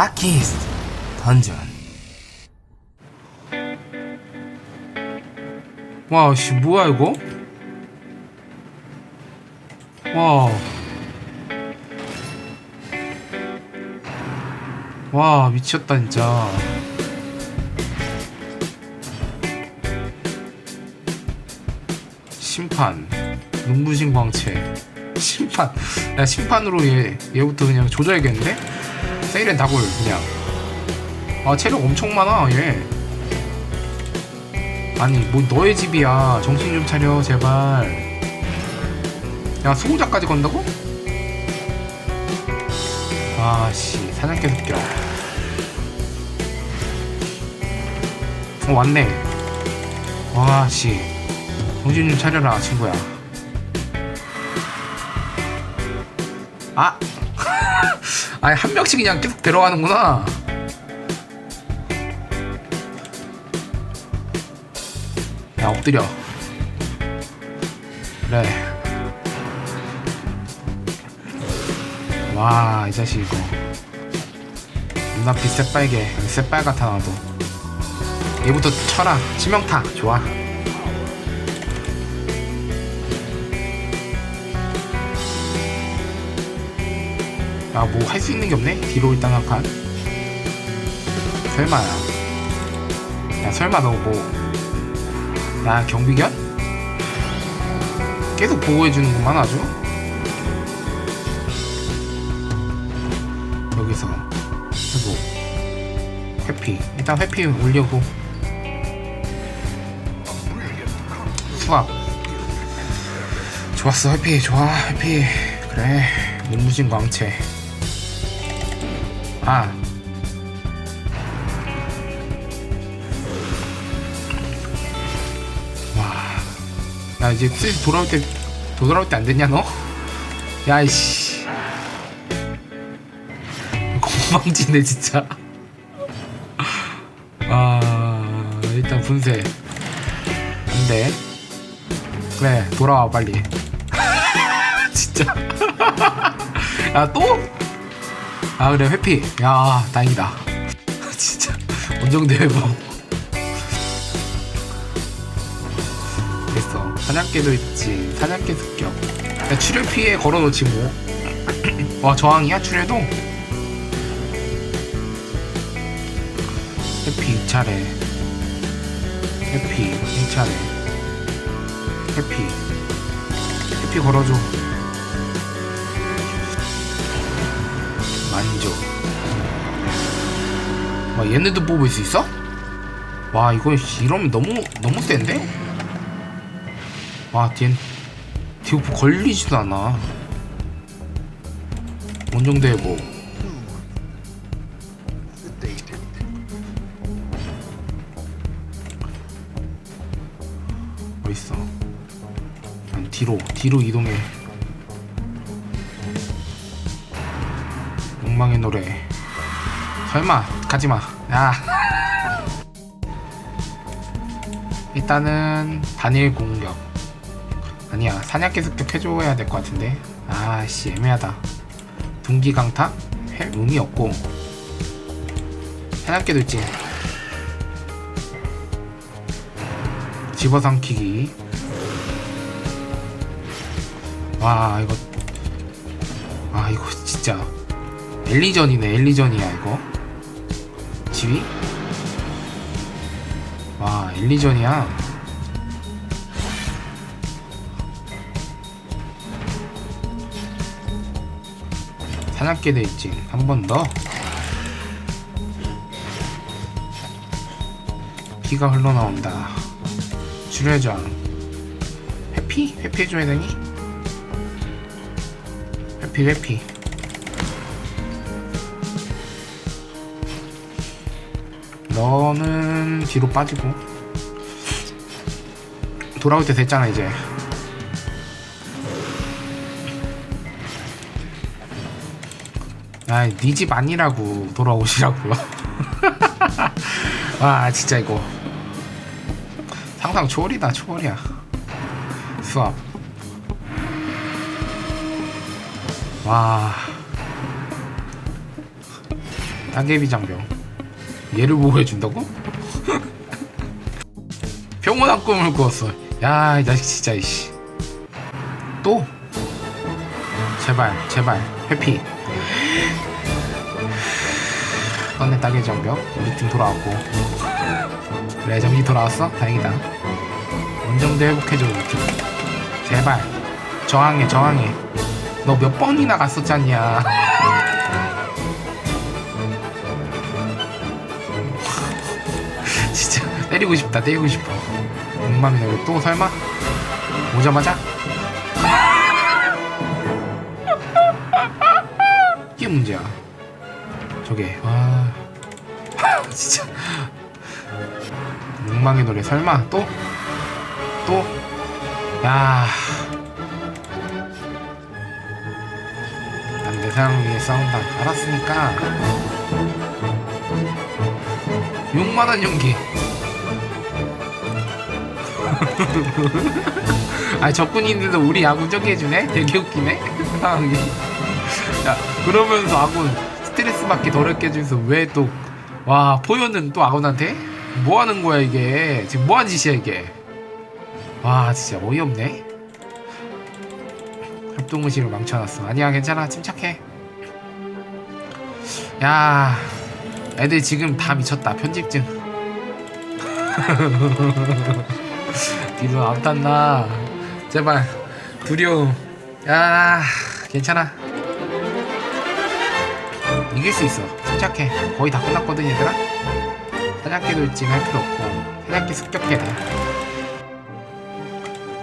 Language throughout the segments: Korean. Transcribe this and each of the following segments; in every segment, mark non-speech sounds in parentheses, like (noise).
다키스트 던전 와, 씨, 뭐야, 이거? 와. 와, 미쳤다, 진짜. 심판. 눈부신 광채. 심판. 야, 심판으로 얘, 얘부터 그냥 조져야겠는데? 세일엔 다골, 그냥. 아, 체력 엄청 많아, 얘. 아니 뭐 너의 집이야 정신 좀 차려 제발 야 수호자까지 건다고? 아씨 사냥개 습격 어 왔네 와씨 정신 좀 차려라 친구야 아 (laughs) 아니 한 명씩 그냥 계속 들어가는구나. 야 엎드려. 그래. 와 이 자식 이거. 눈앞이 새빨개. 새빨갛다 나도. 얘부터 쳐라. 치명타. 좋아 야뭐할 수 있는 게 없네? 뒤로 일단 한 칸 설마야. 야 설마 너 뭐 야 경비견? 계속 보호해주는구만 아주. 여기서 회복 회피. 일단 회피 올려고. 수압 좋았어 회피. 좋아 회피. 그래. 눈부신 광채 아. 야 이제 슬슬 돌아올 때 돌아올 때 안 됐냐 너? 야 이씨. 건방지네 진짜. 아 일단 분쇄. 안 돼. 그래 돌아와 빨리. (laughs) 진짜. (laughs) 야 또? 아 그래 회피. 야 다행이다. (laughs) 진짜. 원정대 회복 됐어. 사냥개도 있지. 사냥개 습격. 야, 출혈 피해 걸어놓지 (clears throat) 뭐와 저항이야? 출혈도 해피 2차례. 해피 1차례. 해피. 해피 걸어줘 만족. 와 얘네도 뽑을 수 있어? 와 이거 이러면 너무 너무 센데? 와 뒤엔 디오프 걸리지도 않아. 원정대 뭐. 어딨어? 난 뒤로 뒤로 이동해 욕망의 노래. 설마 가지마. 야. 일단은 단일 공격. 아니야 사냥개 습격해줘야 될 것 같은데. 아씨 애매하다. 둥기 강타? 할 의미 없고. 사냥개도 있지 집어삼키기. 와 이거. 아 이거 진짜 엘리전이네 엘리전이야 이거. 지휘? 와 엘리전이야. 사냥개 돼 있지. 한번 더. 피가 흘러나온다. 출혈장 회피? 회피해줘야 되니? 회피 회피 너는 뒤로 빠지고. 돌아올 때 됐잖아 이제. 아이 니집 아니라고 돌아오시라고요. 와 (laughs) 진짜 이거. 상상 초월이다 초월이야. 수압 와. 따개비 장병 얘를 보호해준다고? (laughs) 평온한 꿈을 꾸었어. 야이 자식 진짜 이씨. 또? 제발 제발. 회피. 떴네 따개비 장병 우리 팀 돌아왔고. 그래 정신 돌아왔어? 다행이다. 원정대 회복해줘 우리 팀. 제발. 저항해 저항해. 너 몇 번이나 갔었잖냐 (laughs) 때리고 싶다 때리고 싶어 엉망이네 이거 또 설마 오자마자 이게 문제야 저게 와 (laughs) 진짜 엉망의 노래 설마 또? 또? 야. 난 내 사랑을 위해 싸운다. 알았으니까. 6만원 연기. 아, 적군인데도 우리 야구 저기 해주네? 되게 웃기네? 상황이. 야, 그러면서 아군 스트레스 받기 덜게 해주면서 왜 또, 와, 포효는 또 아군한테? 뭐 하는 거야, 이게? 지금 뭐 하는 짓이야, 이게? 와 진짜 어이없네 협동의식을 망쳐놨어 아니야 괜찮아 침착해 야 애들 지금 다 미쳤다 편집증 (laughs) 안 탔나 제발 두려움 야 괜찮아 이길 수 있어 침착해 거의 다 끝났거든 얘들아 사냥개 돌진 할 필요 없고 사냥개 습격해 돼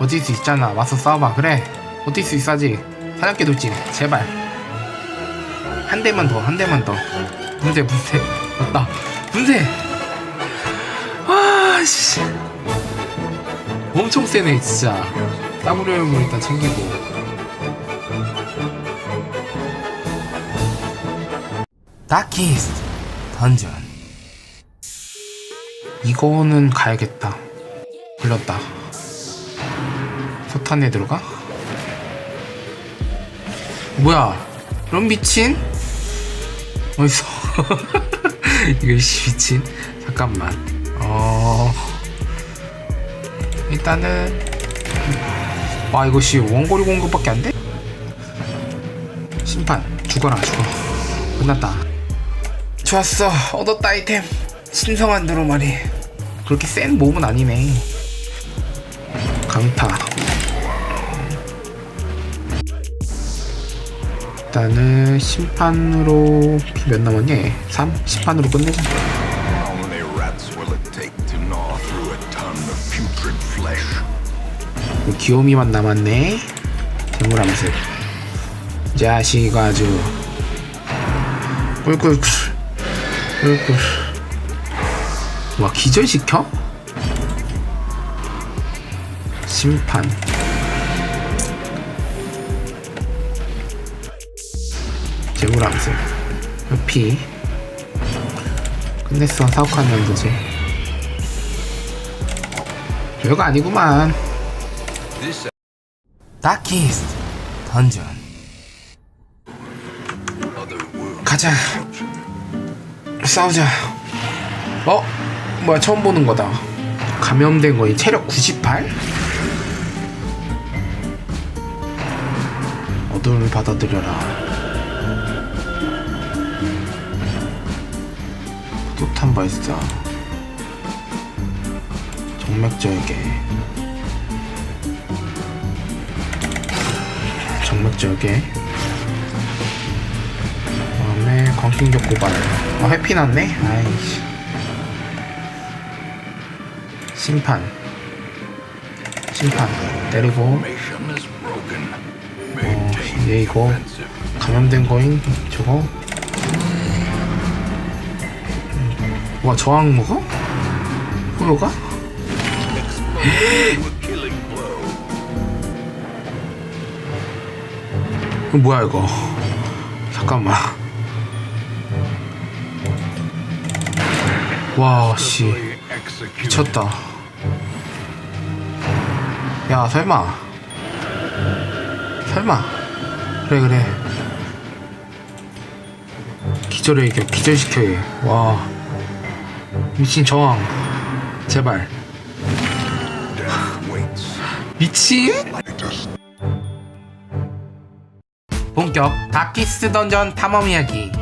버틸 수 있잖아. 와서 싸워봐. 그래. 버틸 수 있어 아직. 사냥개 돌진. 제발. 한 대만 더. 한 대만 더. 분쇄 분쇄. 맞다. 분쇄. 엄청 세네 진짜. WM을 일단 챙기고. 다키스트 던전. 이거는 가야겠다. 걸렸다. 소탄에 들어가? 뭐야? 그럼 미친? 어디서? (laughs) 이거 씨 미친? 잠깐만. 어. 일단은 와 이거 씨 원거리 공격밖에 안 돼? 심판 죽어라 죽어. 끝났다. 좋았어 얻었다 아이템. 신성한 드로마리. 그렇게 센 몸은 아니네. 강타. 일단은 심판으로 피몇 남았냐? 3? 심판으로 끝내자. 귀요미만 남았네. 재물함수. 자식 아주 꿀꿀꿀 꿀꿀. 와 기절시켜? 심판. 재물함수. 피. 끝냈어 사옥한 연도제. 별거 아니구만. 다키스트 던전. 가자. 싸우자. 어? 뭐야 처음 보는 거다. 감염된 거이 체력 98? 어둠을 받아들여라. 또탄 발사 정맥절개 정맥절개 그다음에 광신격 고발 아 회피 났네 아이씨 심판 심판 때리고. 어, 얘 이거. 감염된 거인 저거 음, 와 저항 먹어? 호요가? 뭐야 이거? 잠깐만. 와씨. 미쳤다. 야 설마. 설마. 그래 그래. 기절해 이겨 기절시켜 얘와 미친 저항. 제발. 미친 본격 다키스 던전 탐험 이야기